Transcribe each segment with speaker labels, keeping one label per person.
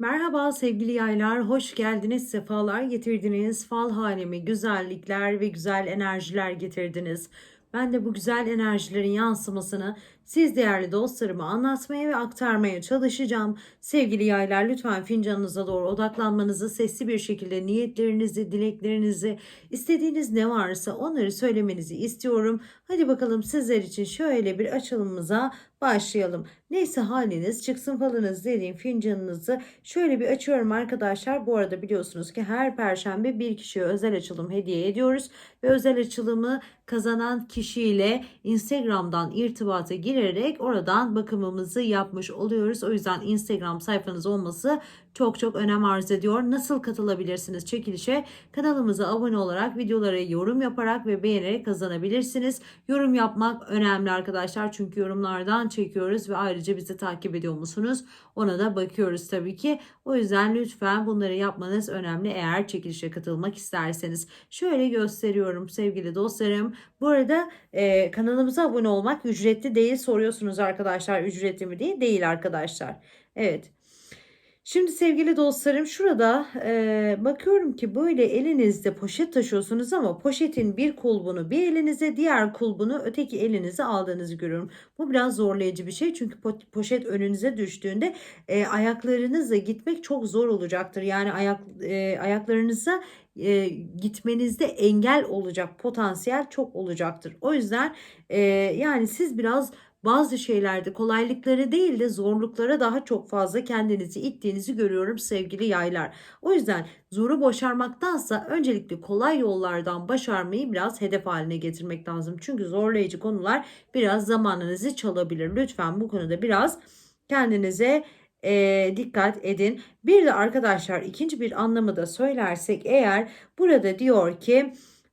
Speaker 1: Merhaba sevgili yaylar, hoş geldiniz, sefalar getirdiniz. Fal hanemi güzellikler ve güzel enerjiler getirdiniz. Ben de bu güzel enerjilerin yansımasını siz değerli dostlarıma anlatmaya ve aktarmaya çalışacağım. Sevgili yaylar lütfen fincanınıza doğru odaklanmanızı, sesli bir şekilde niyetlerinizi, dileklerinizi, istediğiniz ne varsa onları söylemenizi istiyorum. Hadi bakalım sizler için şöyle bir açılımımıza başlayalım. Neyse haliniz çıksın falınız dediğim fincanınızı şöyle bir açıyorum arkadaşlar. Bu arada biliyorsunuz ki her perşembe bir kişiye özel açılım hediye ediyoruz. Ve özel açılımı kazanan kişiyle Instagram'dan irtibata girerek oradan bakımımızı yapmış oluyoruz. O yüzden Instagram sayfanız olması çok çok önem arz ediyor. Nasıl katılabilirsiniz çekilişe? Kanalımıza abone olarak videolara yorum yaparak ve beğenerek kazanabilirsiniz. Yorum yapmak önemli arkadaşlar. Çünkü yorumlardan çekiyoruz ve ayrıca bizi takip ediyor musunuz? Ona da bakıyoruz tabii ki. O yüzden lütfen bunları yapmanız önemli eğer çekilişe katılmak isterseniz. Şöyle gösteriyorum sevgili dostlarım. Bu arada e, kanalımıza abone olmak ücretli değil soruyorsunuz arkadaşlar. Ücretli mi değil? Değil arkadaşlar. Evet. Şimdi sevgili dostlarım şurada e, bakıyorum ki böyle elinizde poşet taşıyorsunuz ama poşetin bir kulbunu bir elinize diğer kulbunu öteki elinize aldığınızı görüyorum. Bu biraz zorlayıcı bir şey çünkü po- poşet önünüze düştüğünde e, ayaklarınızla gitmek çok zor olacaktır. Yani ayak e, ayaklarınıza e, gitmenizde engel olacak potansiyel çok olacaktır. O yüzden e, yani siz biraz bazı şeylerde kolaylıkları değil de zorluklara daha çok fazla kendinizi ittiğinizi görüyorum sevgili yaylar. O yüzden zoru başarmaktansa öncelikle kolay yollardan başarmayı biraz hedef haline getirmek lazım. Çünkü zorlayıcı konular biraz zamanınızı çalabilir. Lütfen bu konuda biraz kendinize e, dikkat edin. Bir de arkadaşlar ikinci bir anlamı da söylersek eğer burada diyor ki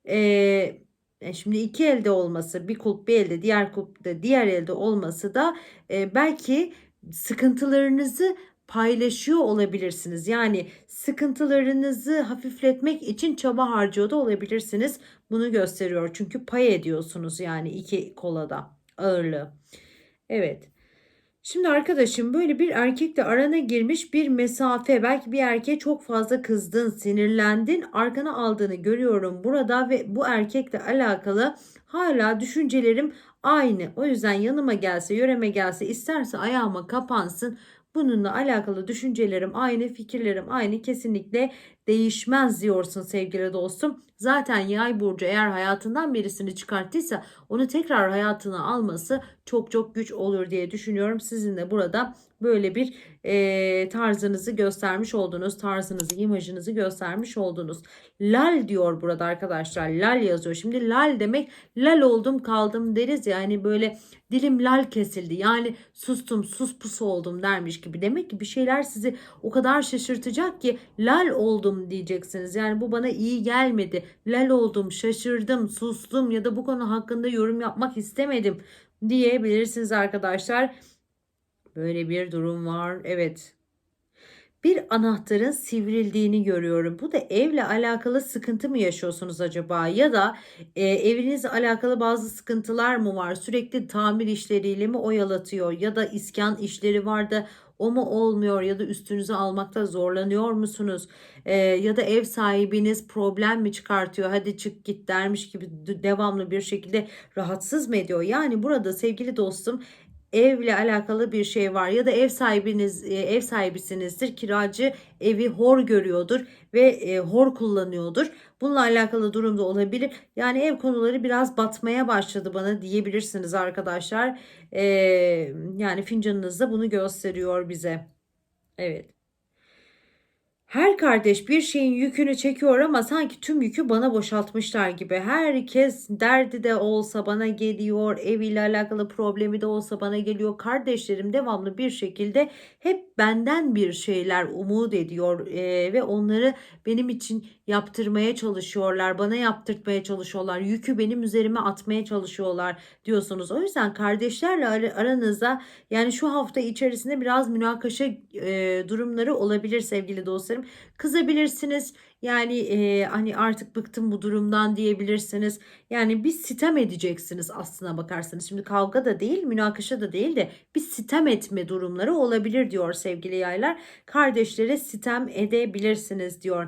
Speaker 1: e, şimdi iki elde olması bir kulp bir elde diğer kulp da diğer elde olması da e, belki sıkıntılarınızı paylaşıyor olabilirsiniz. Yani sıkıntılarınızı hafifletmek için çaba harcıyor da olabilirsiniz. Bunu gösteriyor. Çünkü pay ediyorsunuz yani iki kolada ağırlığı. Evet. Şimdi arkadaşım böyle bir erkekle arana girmiş bir mesafe belki bir erkeğe çok fazla kızdın, sinirlendin, arkana aldığını görüyorum burada ve bu erkekle alakalı hala düşüncelerim aynı. O yüzden yanıma gelse, yöreme gelse, isterse ayağıma kapansın. Bununla alakalı düşüncelerim aynı, fikirlerim aynı. Kesinlikle değişmez diyorsun sevgili dostum. Zaten yay burcu eğer hayatından birisini çıkarttıysa onu tekrar hayatına alması çok çok güç olur diye düşünüyorum. Sizin de burada böyle bir e, tarzınızı göstermiş oldunuz. Tarzınızı, imajınızı göstermiş oldunuz. Lal diyor burada arkadaşlar. Lal yazıyor. Şimdi lal demek lal oldum kaldım deriz ya. Yani böyle dilim lal kesildi. Yani sustum sus pus oldum dermiş gibi. Demek ki bir şeyler sizi o kadar şaşırtacak ki lal oldum diyeceksiniz. Yani bu bana iyi gelmedi. Lal oldum, şaşırdım, sustum ya da bu konu hakkında yorum yapmak istemedim diyebilirsiniz arkadaşlar. Böyle bir durum var. Evet. Bir anahtarın sivrildiğini görüyorum. Bu da evle alakalı sıkıntı mı yaşıyorsunuz acaba? Ya da e, evinizle alakalı bazı sıkıntılar mı var? Sürekli tamir işleriyle mi oyalatıyor? Ya da iskan işleri var da o mu olmuyor ya da üstünüze almakta zorlanıyor musunuz? Ee, ya da ev sahibiniz problem mi çıkartıyor? Hadi çık git dermiş gibi devamlı bir şekilde rahatsız mı ediyor? Yani burada sevgili dostum evle alakalı bir şey var ya da ev sahibiniz e, ev sahibisinizdir. Kiracı evi hor görüyordur ve e, hor kullanıyordur. Bununla alakalı durumda olabilir. Yani ev konuları biraz batmaya başladı bana diyebilirsiniz arkadaşlar. E, yani fincanınızda bunu gösteriyor bize. Evet her kardeş bir şeyin yükünü çekiyor ama sanki tüm yükü bana boşaltmışlar gibi. Herkes derdi de olsa bana geliyor, eviyle alakalı problemi de olsa bana geliyor. Kardeşlerim devamlı bir şekilde hep benden bir şeyler umut ediyor ee, ve onları benim için yaptırmaya çalışıyorlar, bana yaptırtmaya çalışıyorlar, yükü benim üzerime atmaya çalışıyorlar diyorsunuz. O yüzden kardeşlerle ar- aranızda yani şu hafta içerisinde biraz münakaşa e, durumları olabilir sevgili dostlarım. Kızabilirsiniz. Yani e, hani artık bıktım bu durumdan diyebilirsiniz. Yani bir sitem edeceksiniz aslına bakarsanız. Şimdi kavga da değil, münakaşa da değil de bir sitem etme durumları olabilir diyor sevgili yaylar. Kardeşlere sitem edebilirsiniz diyor.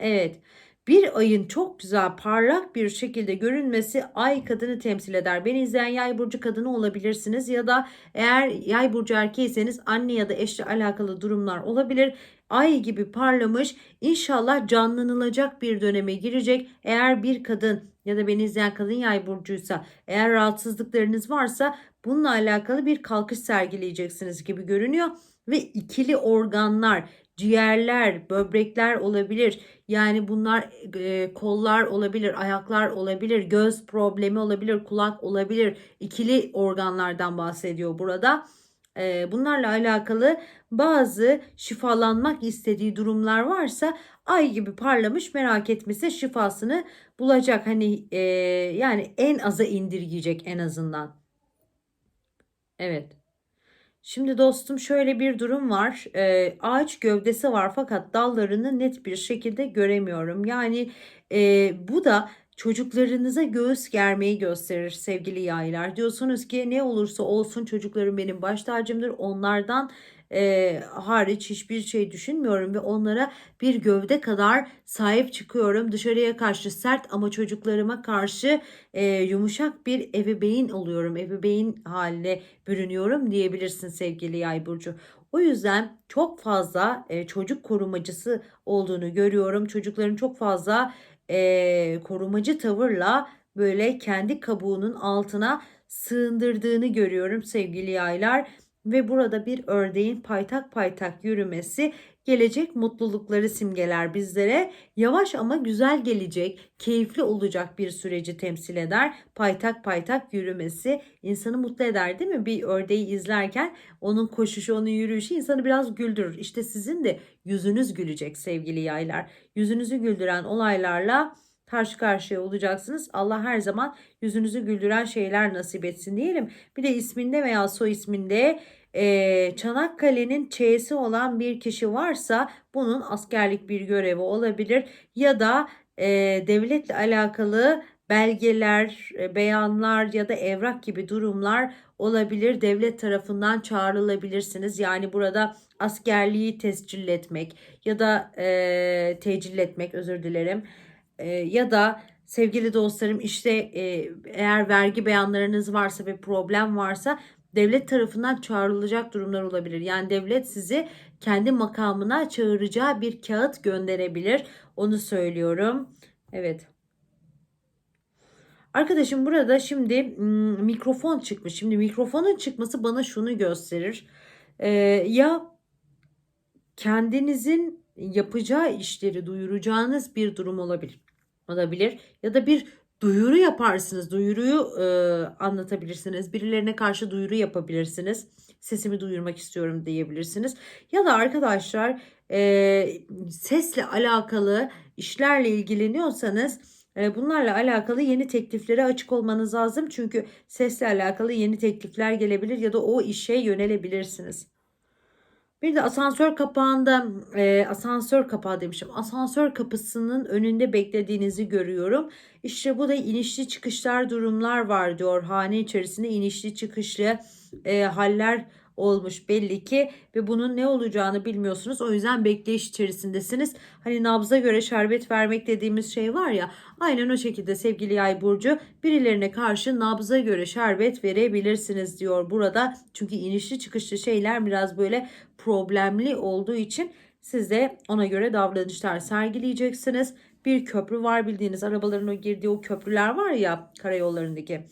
Speaker 1: Evet. Bir ayın çok güzel parlak bir şekilde görünmesi ay kadını temsil eder. Beni izleyen yay burcu kadını olabilirsiniz ya da eğer yay burcu erkeğiseniz anne ya da eşle alakalı durumlar olabilir. Ay gibi parlamış inşallah canlanılacak bir döneme girecek. Eğer bir kadın ya da beni izleyen kadın yay burcuysa eğer rahatsızlıklarınız varsa bununla alakalı bir kalkış sergileyeceksiniz gibi görünüyor. Ve ikili organlar ciğerler, böbrekler olabilir. Yani bunlar e, kollar olabilir, ayaklar olabilir, göz problemi olabilir, kulak olabilir. İkili organlardan bahsediyor burada. E, bunlarla alakalı bazı şifalanmak istediği durumlar varsa ay gibi parlamış merak etmesi şifasını bulacak. Hani e, yani en aza indirgeyecek en azından. Evet. Şimdi dostum şöyle bir durum var. Ee, ağaç gövdesi var fakat dallarını net bir şekilde göremiyorum. Yani e, bu da çocuklarınıza göğüs germeyi gösterir sevgili yaylar. Diyorsunuz ki ne olursa olsun çocuklarım benim baş tacımdır. Onlardan e, hariç hiçbir şey düşünmüyorum ve onlara bir gövde kadar sahip çıkıyorum. Dışarıya karşı sert ama çocuklarıma karşı e, yumuşak bir ebeveyn oluyorum. Ebeveyn haline bürünüyorum diyebilirsin sevgili Yay burcu. O yüzden çok fazla e, çocuk korumacısı olduğunu görüyorum. Çocukların çok fazla e, korumacı tavırla böyle kendi kabuğunun altına sığındırdığını görüyorum sevgili yaylar ve burada bir ördeğin paytak paytak yürümesi gelecek mutlulukları simgeler bizlere. Yavaş ama güzel gelecek, keyifli olacak bir süreci temsil eder. Paytak paytak yürümesi insanı mutlu eder değil mi? Bir ördeği izlerken onun koşuşu, onun yürüyüşü insanı biraz güldürür. İşte sizin de yüzünüz gülecek sevgili yaylar. Yüzünüzü güldüren olaylarla karşı karşıya olacaksınız. Allah her zaman yüzünüzü güldüren şeyler nasip etsin diyelim. Bir de isminde veya soy isminde e, Çanakkale'nin Ç'si olan bir kişi varsa bunun askerlik bir görevi olabilir ya da e, devletle alakalı belgeler, e, beyanlar ya da evrak gibi durumlar olabilir. Devlet tarafından çağrılabilirsiniz. Yani burada askerliği tescil etmek ya da e, tecil etmek özür dilerim e, ya da sevgili dostlarım işte e, eğer vergi beyanlarınız varsa ve problem varsa devlet tarafından çağrılacak durumlar olabilir. Yani devlet sizi kendi makamına çağıracağı bir kağıt gönderebilir. Onu söylüyorum. Evet. Arkadaşım burada şimdi mikrofon çıkmış. Şimdi mikrofonun çıkması bana şunu gösterir. Ee, ya kendinizin yapacağı işleri duyuracağınız bir durum olabilir olabilir. Ya da bir duyuru yaparsınız. Duyuruyu e, anlatabilirsiniz. Birilerine karşı duyuru yapabilirsiniz. Sesimi duyurmak istiyorum diyebilirsiniz. Ya da arkadaşlar e, sesle alakalı işlerle ilgileniyorsanız e, bunlarla alakalı yeni tekliflere açık olmanız lazım. Çünkü sesle alakalı yeni teklifler gelebilir ya da o işe yönelebilirsiniz. Bir de asansör kapağında e, asansör kapağı demişim. Asansör kapısının önünde beklediğinizi görüyorum. İşte bu da inişli çıkışlar durumlar var diyor. Hane içerisinde inişli çıkışlı e, haller olmuş belli ki ve bunun ne olacağını bilmiyorsunuz. O yüzden bekleyiş içerisindesiniz. Hani nabza göre şerbet vermek dediğimiz şey var ya. Aynen o şekilde sevgili Yay burcu birilerine karşı nabza göre şerbet verebilirsiniz diyor burada. Çünkü inişli çıkışlı şeyler biraz böyle problemli olduğu için siz de ona göre davranışlar sergileyeceksiniz. Bir köprü var bildiğiniz arabaların o girdiği o köprüler var ya karayollarındaki.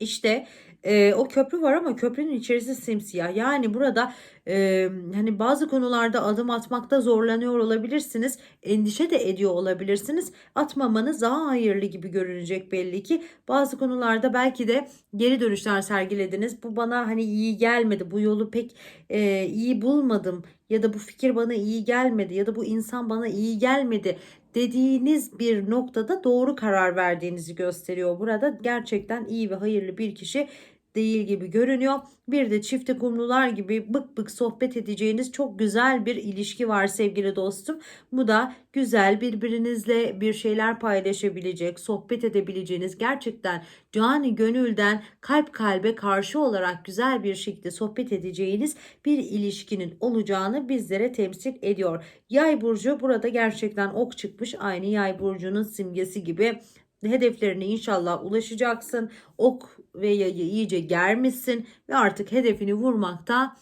Speaker 1: İşte e, o köprü var ama köprünün içerisi simsiyah. Yani burada e, hani bazı konularda adım atmakta zorlanıyor olabilirsiniz. Endişe de ediyor olabilirsiniz. Atmamanız daha hayırlı gibi görünecek belli ki. Bazı konularda belki de geri dönüşler sergilediniz. Bu bana hani iyi gelmedi. Bu yolu pek e, iyi bulmadım ya da bu fikir bana iyi gelmedi ya da bu insan bana iyi gelmedi dediğiniz bir noktada doğru karar verdiğinizi gösteriyor. Burada gerçekten iyi ve hayırlı bir kişi değil gibi görünüyor. Bir de çifte kumrular gibi bık bık sohbet edeceğiniz çok güzel bir ilişki var sevgili dostum. Bu da güzel birbirinizle bir şeyler paylaşabilecek, sohbet edebileceğiniz gerçekten cani gönülden kalp kalbe karşı olarak güzel bir şekilde sohbet edeceğiniz bir ilişkinin olacağını bizlere temsil ediyor. Yay burcu burada gerçekten ok çıkmış aynı yay burcunun simgesi gibi hedeflerine inşallah ulaşacaksın. Ok ve yayı iyice germişsin ve artık hedefini vurmakta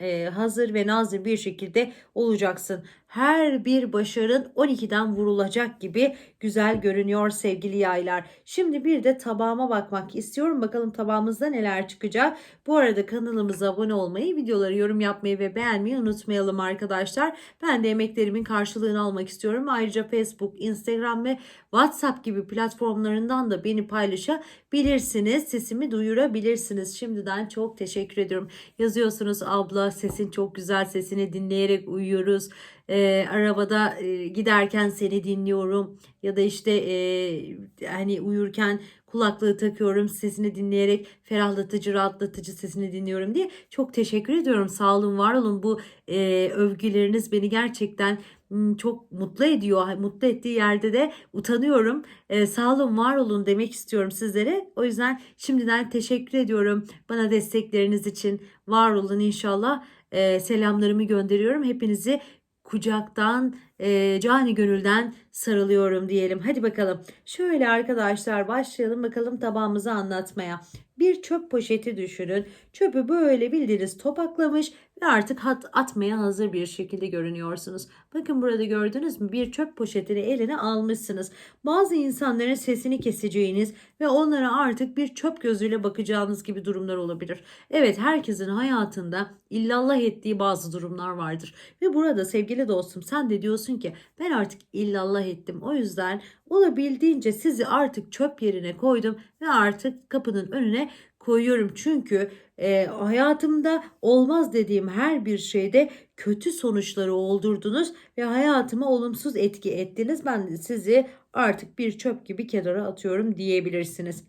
Speaker 1: e, hazır ve nazır bir şekilde olacaksın. Her bir başarın 12'den vurulacak gibi güzel görünüyor sevgili yaylar. Şimdi bir de tabağıma bakmak istiyorum. Bakalım tabağımızda neler çıkacak. Bu arada kanalımıza abone olmayı, videoları yorum yapmayı ve beğenmeyi unutmayalım arkadaşlar. Ben de emeklerimin karşılığını almak istiyorum. Ayrıca Facebook, Instagram ve WhatsApp gibi platformlarından da beni paylaşabilirsiniz. Sesimi duyurabilirsiniz. Şimdiden çok teşekkür ediyorum. Yazıyorsunuz abla sesin çok güzel sesini dinleyerek uyuyoruz. Ee, arabada e, giderken seni dinliyorum ya da işte e, hani uyurken kulaklığı takıyorum sesini dinleyerek ferahlatıcı rahatlatıcı sesini dinliyorum diye çok teşekkür ediyorum sağ olun var olun bu e, övgüleriniz beni gerçekten çok mutlu ediyor. Mutlu ettiği yerde de utanıyorum. Ee, sağ olun, var olun demek istiyorum sizlere. O yüzden şimdiden teşekkür ediyorum bana destekleriniz için. Var olun inşallah. Ee, selamlarımı gönderiyorum. Hepinizi kucaktan, e, cani gönülden sarılıyorum diyelim. Hadi bakalım. Şöyle arkadaşlar başlayalım bakalım tabağımızı anlatmaya. Bir çöp poşeti düşünün. Çöpü böyle bildiğiniz topaklamış ve artık at, atmaya hazır bir şekilde görünüyorsunuz. Bakın burada gördünüz mü? Bir çöp poşetini eline almışsınız. Bazı insanların sesini keseceğiniz ve onlara artık bir çöp gözüyle bakacağınız gibi durumlar olabilir. Evet herkesin hayatında illallah ettiği bazı durumlar vardır. Ve burada sevgili dostum sen de diyorsun ki ben artık illallah ettim. O yüzden olabildiğince sizi artık çöp yerine koydum ve artık kapının önüne koyuyorum. Çünkü e, hayatımda olmaz dediğim her bir şeyde kötü sonuçları oldurdunuz ve hayatıma olumsuz etki ettiniz. Ben sizi artık bir çöp gibi kenara atıyorum diyebilirsiniz.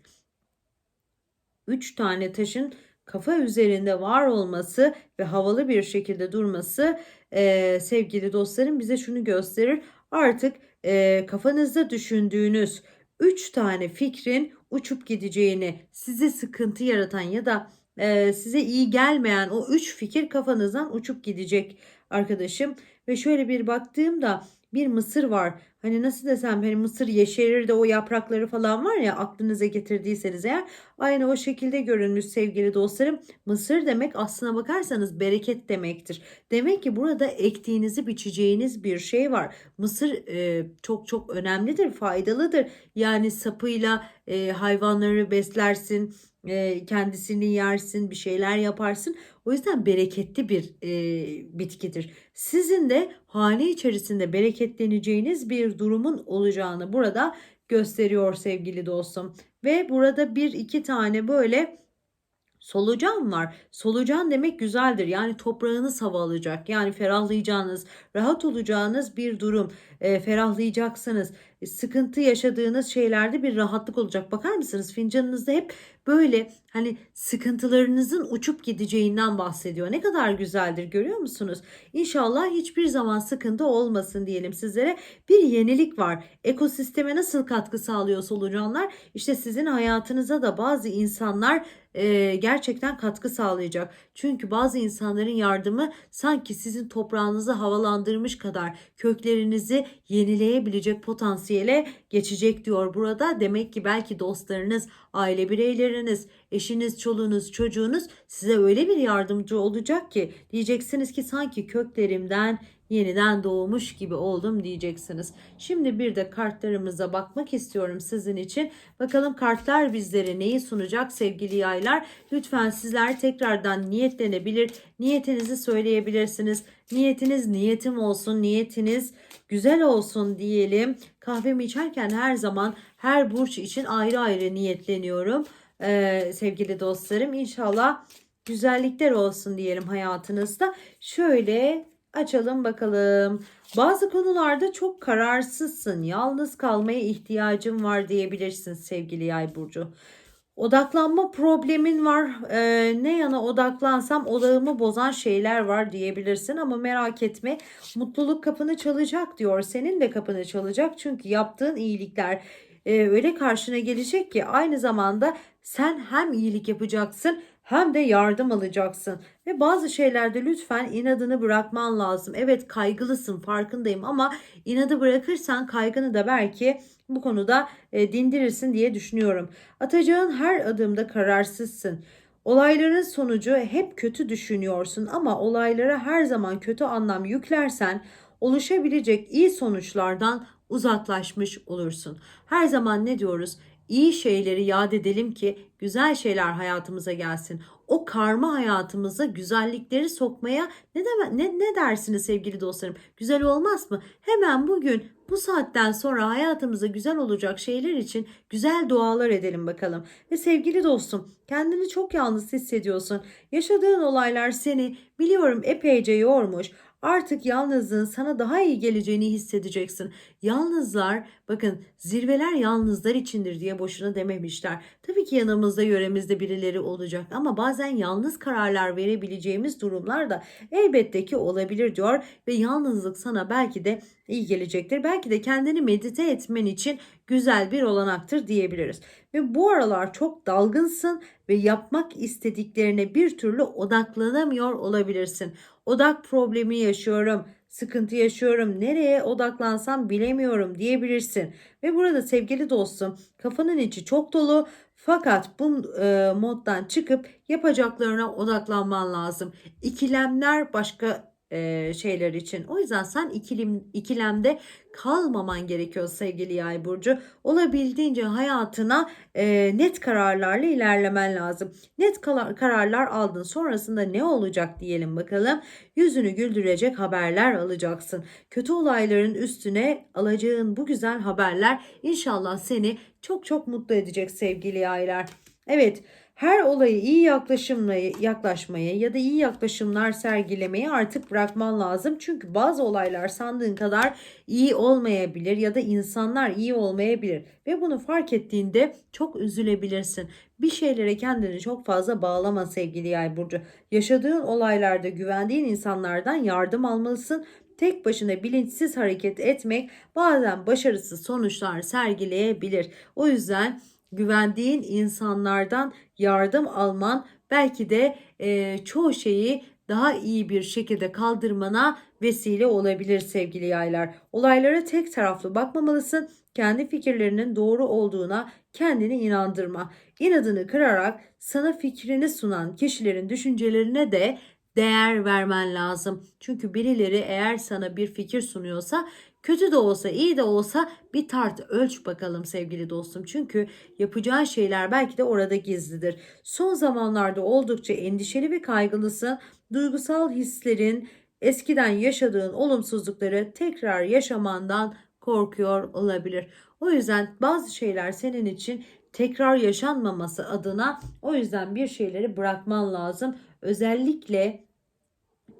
Speaker 1: Üç tane taşın kafa üzerinde var olması ve havalı bir şekilde durması e, sevgili dostlarım bize şunu gösterir. Artık e, kafanızda düşündüğünüz 3 tane fikrin uçup gideceğini, size sıkıntı yaratan ya da e, size iyi gelmeyen o 3 fikir kafanızdan uçup gidecek arkadaşım. Ve şöyle bir baktığımda bir mısır var. Hani nasıl desem hani mısır yeşerir de o yaprakları falan var ya aklınıza getirdiyseniz eğer aynı o şekilde görünmüş sevgili dostlarım. Mısır demek aslına bakarsanız bereket demektir. Demek ki burada ektiğinizi biçeceğiniz bir şey var. Mısır e, çok çok önemlidir, faydalıdır. Yani sapıyla e, hayvanları beslersin, e, kendisini yersin, bir şeyler yaparsın. O yüzden bereketli bir e, bitkidir. Sizin de hane içerisinde bereketleneceğiniz bir durumun olacağını burada gösteriyor sevgili dostum. Ve burada bir iki tane böyle Solucan var. Solucan demek güzeldir. Yani toprağınız hava alacak. Yani ferahlayacağınız, rahat olacağınız bir durum. E, ferahlayacaksınız. E, sıkıntı yaşadığınız şeylerde bir rahatlık olacak. Bakar mısınız? Fincanınızda hep böyle hani sıkıntılarınızın uçup gideceğinden bahsediyor. Ne kadar güzeldir görüyor musunuz? İnşallah hiçbir zaman sıkıntı olmasın diyelim sizlere. Bir yenilik var. Ekosisteme nasıl katkı sağlıyor solucanlar? İşte sizin hayatınıza da bazı insanlar e, gerçekten katkı sağlayacak. Çünkü bazı insanların yardımı sanki sizin toprağınızı havalandırmış kadar köklerinizi yenileyebilecek potansiyele geçecek diyor burada. Demek ki belki dostlarınız, aile bireyleriniz, eşiniz, çoluğunuz, çocuğunuz size öyle bir yardımcı olacak ki diyeceksiniz ki sanki köklerimden yeniden doğmuş gibi oldum diyeceksiniz. Şimdi bir de kartlarımıza bakmak istiyorum sizin için. Bakalım kartlar bizlere neyi sunacak sevgili yaylar. Lütfen sizler tekrardan niyetlenebilir. Niyetinizi söyleyebilirsiniz. Niyetiniz niyetim olsun. Niyetiniz güzel olsun diyelim. Kahvemi içerken her zaman her burç için ayrı ayrı niyetleniyorum. Ee, sevgili dostlarım inşallah güzellikler olsun diyelim hayatınızda. Şöyle Açalım bakalım. Bazı konularda çok kararsızsın. Yalnız kalmaya ihtiyacın var diyebilirsin sevgili Yay burcu. Odaklanma problemin var. Ee, ne yana odaklansam odağımı bozan şeyler var diyebilirsin ama merak etme. Mutluluk kapını çalacak diyor. Senin de kapını çalacak. Çünkü yaptığın iyilikler e, öyle karşına gelecek ki aynı zamanda sen hem iyilik yapacaksın hem de yardım alacaksın. Ve bazı şeylerde lütfen inadını bırakman lazım. Evet kaygılısın farkındayım ama inadı bırakırsan kaygını da belki bu konuda e, dindirirsin diye düşünüyorum. Atacağın her adımda kararsızsın. Olayların sonucu hep kötü düşünüyorsun ama olaylara her zaman kötü anlam yüklersen oluşabilecek iyi sonuçlardan uzaklaşmış olursun. Her zaman ne diyoruz? İyi şeyleri yad edelim ki güzel şeyler hayatımıza gelsin. O karma hayatımıza güzellikleri sokmaya ne, deme, ne, ne dersiniz sevgili dostlarım? Güzel olmaz mı? Hemen bugün bu saatten sonra hayatımıza güzel olacak şeyler için güzel dualar edelim bakalım. Ve sevgili dostum kendini çok yalnız hissediyorsun. Yaşadığın olaylar seni biliyorum epeyce yormuş. Artık yalnızlığın sana daha iyi geleceğini hissedeceksin. Yalnızlar bakın zirveler yalnızlar içindir diye boşuna dememişler. Tabii ki yanımızda yöremizde birileri olacak ama bazen yalnız kararlar verebileceğimiz durumlar da elbette ki olabilir diyor ve yalnızlık sana belki de iyi gelecektir. Belki de kendini medite etmen için güzel bir olanaktır diyebiliriz. Ve bu aralar çok dalgınsın ve yapmak istediklerine bir türlü odaklanamıyor olabilirsin. Odak problemi yaşıyorum, sıkıntı yaşıyorum, nereye odaklansam bilemiyorum diyebilirsin. Ve burada sevgili dostum kafanın içi çok dolu fakat bu e, moddan çıkıp yapacaklarına odaklanman lazım. İkilemler başka şeyler için. O yüzden sen ikilim, ikilemde kalmaman gerekiyor sevgili yay burcu. Olabildiğince hayatına e, net kararlarla ilerlemen lazım. Net kararlar aldın sonrasında ne olacak diyelim bakalım. Yüzünü güldürecek haberler alacaksın. Kötü olayların üstüne alacağın bu güzel haberler inşallah seni çok çok mutlu edecek sevgili yaylar. Evet her olayı iyi yaklaşımla yaklaşmaya ya da iyi yaklaşımlar sergilemeye artık bırakman lazım. Çünkü bazı olaylar sandığın kadar iyi olmayabilir ya da insanlar iyi olmayabilir ve bunu fark ettiğinde çok üzülebilirsin. Bir şeylere kendini çok fazla bağlama sevgili Yay burcu. Yaşadığın olaylarda güvendiğin insanlardan yardım almalısın tek başına bilinçsiz hareket etmek bazen başarısız sonuçlar sergileyebilir. O yüzden güvendiğin insanlardan yardım alman belki de e, çoğu şeyi daha iyi bir şekilde kaldırmana vesile olabilir sevgili yaylar. Olaylara tek taraflı bakmamalısın. Kendi fikirlerinin doğru olduğuna kendini inandırma. İnadını kırarak sana fikrini sunan kişilerin düşüncelerine de değer vermen lazım. Çünkü birileri eğer sana bir fikir sunuyorsa Kötü de olsa iyi de olsa bir tart ölç bakalım sevgili dostum. Çünkü yapacağın şeyler belki de orada gizlidir. Son zamanlarda oldukça endişeli ve kaygılısın. Duygusal hislerin eskiden yaşadığın olumsuzlukları tekrar yaşamandan korkuyor olabilir. O yüzden bazı şeyler senin için tekrar yaşanmaması adına o yüzden bir şeyleri bırakman lazım. Özellikle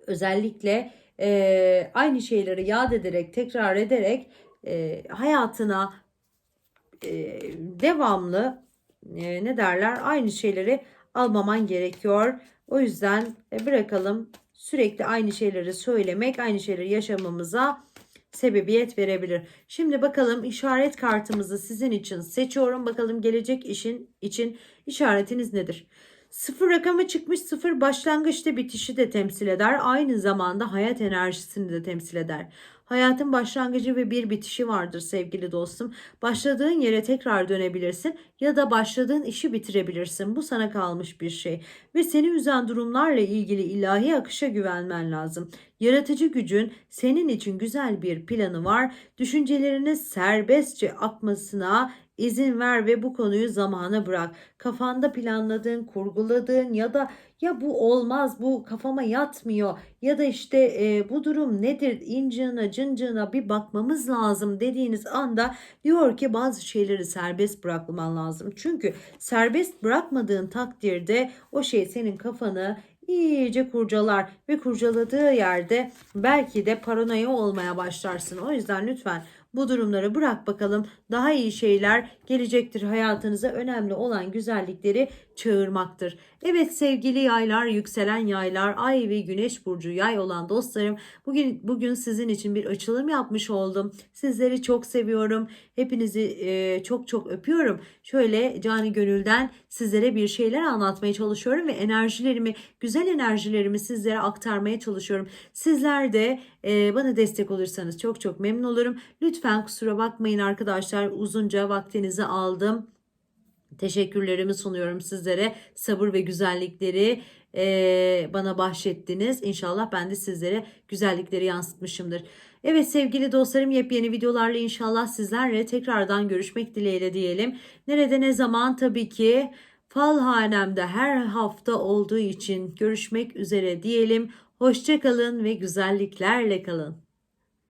Speaker 1: özellikle e, aynı şeyleri yad ederek, tekrar ederek e, hayatına e, devamlı e, ne derler aynı şeyleri almaman gerekiyor. O yüzden e, bırakalım sürekli aynı şeyleri söylemek, aynı şeyleri yaşamamıza sebebiyet verebilir. Şimdi bakalım işaret kartımızı sizin için seçiyorum. Bakalım gelecek işin için işaretiniz nedir? Sıfır rakamı çıkmış sıfır başlangıçta bitişi de temsil eder. Aynı zamanda hayat enerjisini de temsil eder. Hayatın başlangıcı ve bir bitişi vardır sevgili dostum. Başladığın yere tekrar dönebilirsin ya da başladığın işi bitirebilirsin. Bu sana kalmış bir şey. Ve seni üzen durumlarla ilgili ilahi akışa güvenmen lazım. Yaratıcı gücün senin için güzel bir planı var. Düşüncelerinin serbestçe akmasına izin ver ve bu konuyu zamana bırak. Kafanda planladığın, kurguladığın ya da ya bu olmaz, bu kafama yatmıyor ya da işte e, bu durum nedir, incığına, cıncığına bir bakmamız lazım dediğiniz anda diyor ki bazı şeyleri serbest bırakman lazım. Çünkü serbest bırakmadığın takdirde o şey senin kafanı iyice kurcalar ve kurcaladığı yerde belki de paranoya olmaya başlarsın. O yüzden lütfen bu durumları bırak bakalım. Daha iyi şeyler gelecektir hayatınıza. Önemli olan güzellikleri çağırmaktır. Evet sevgili yaylar, yükselen yaylar, ay ve güneş burcu yay olan dostlarım. Bugün bugün sizin için bir açılım yapmış oldum. Sizleri çok seviyorum. Hepinizi e, çok çok öpüyorum. Şöyle cani gönülden sizlere bir şeyler anlatmaya çalışıyorum ve enerjilerimi, güzel enerjilerimi sizlere aktarmaya çalışıyorum. Sizler de e, bana destek olursanız çok çok memnun olurum. Lütfen kusura bakmayın arkadaşlar uzunca vaktinizi aldım. Teşekkürlerimi sunuyorum sizlere. Sabır ve güzellikleri e, bana bahşettiniz. İnşallah ben de sizlere güzellikleri yansıtmışımdır. Evet sevgili dostlarım yepyeni videolarla inşallah sizlerle tekrardan görüşmek dileğiyle diyelim. Nerede ne zaman tabii ki fal hanemde her hafta olduğu için görüşmek üzere diyelim. Hoşçakalın ve güzelliklerle kalın.